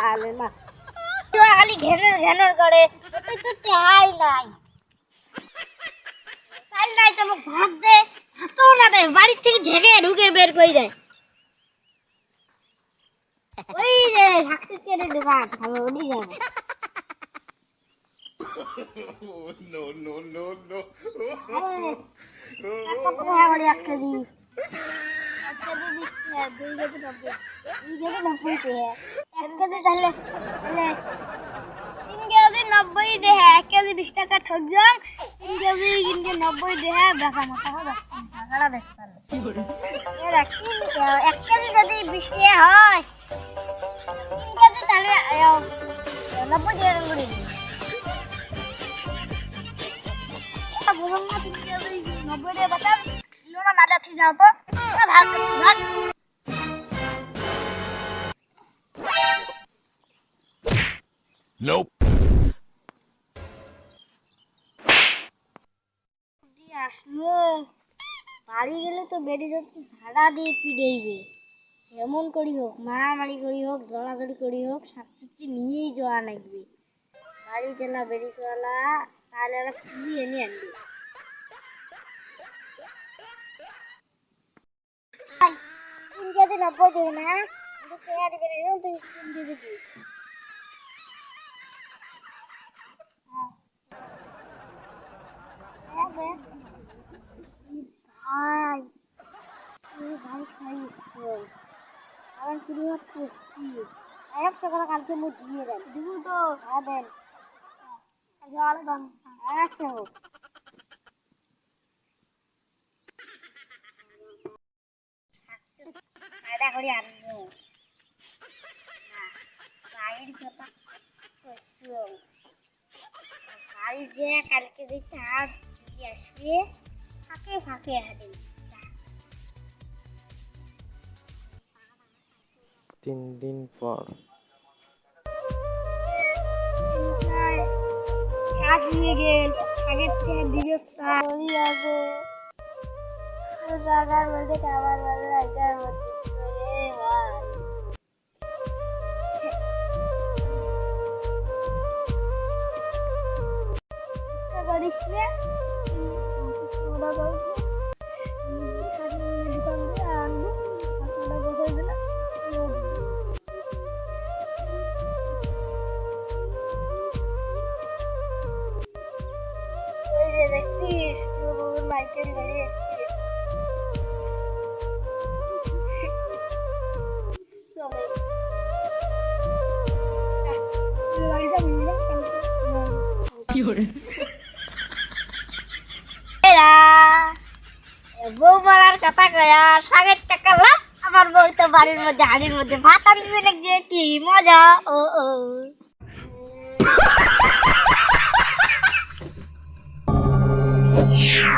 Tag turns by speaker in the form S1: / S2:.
S1: હાલે માં જો ખાલી ઘેનર ઘેનર કરે તો તો ચાલ নাই। চাল নাই তো ভাত দে। তো না দে বাড়ি থেকে ঢেকে ঢুকে বের করে দেয় ওই রে ঢাকছিস কেটে দোকান আমি উনি যাব
S2: no, no, no, no.
S1: একটা দিই একটা দিই দুই গেটে নব্বই। দুই গেটে নব্বই টাকা এক কেজি তাহলে তাহলে তিন কেজি নব্বই দেহে এক কেজি বিশ টাকা ঠক যাও তিন কেজি কিন্তু নব্বই দেহে বেচা মতো হবে টাকাটা কে- এক কেজি যদি বিশ টাকা হয় তিন কেজি তাহলে নব্বই টাকা করে নব্বই টাকা বাঁচান দিলো না নালে যাও তো ভাগ ভাগ
S2: Nope.
S1: আসলো। বাড়ি গেলে তো বেড়ে যাচ্ছে ঝাড়া দিয়ে পিড়েইবে। যেমন করি হোক, মারামারি করি হোক জড়াজড়ি করি হোক, শাকসবজি নিয়েই যাওয়া লাগবে। বাড়ি চলা বেরি চলা, তাহলে ওরা খুবই এনে আনবে? তিন কেজি নব্বই দেবে না কিন্তু পেয়া দেবে না তুই দিবি হ্যাঁ দে। ভাই ভাই খাইছো আমার ক্রিয়াত করছি এক টাকা কালকে মুখ দিয়ে দেন।
S3: দিব তো।
S1: হ্যাঁ দেন।
S3: জল দেন।
S1: আচ্ছা হোক করে কথা করছ বাড়ি যে কালকে দেখতে দিয়ে আসবে ফাঁকে ফাঁকে হাতে
S4: তিন দিন পর।
S1: শাক নিয়ে গেল। শাকের থেকে দিকে আছে জায়গার মধ্যে খাবার ভালো একটার ওই যে দেখছিস মাইকেল গাড়ি যাচ্ছে কথা কয়া ষাট টাকা লাভ আমার বউ তো বাড়ির মধ্যে, হাড়ির মধ্যে ভাত আনবে না যে কি মজা, ও ও Yeah.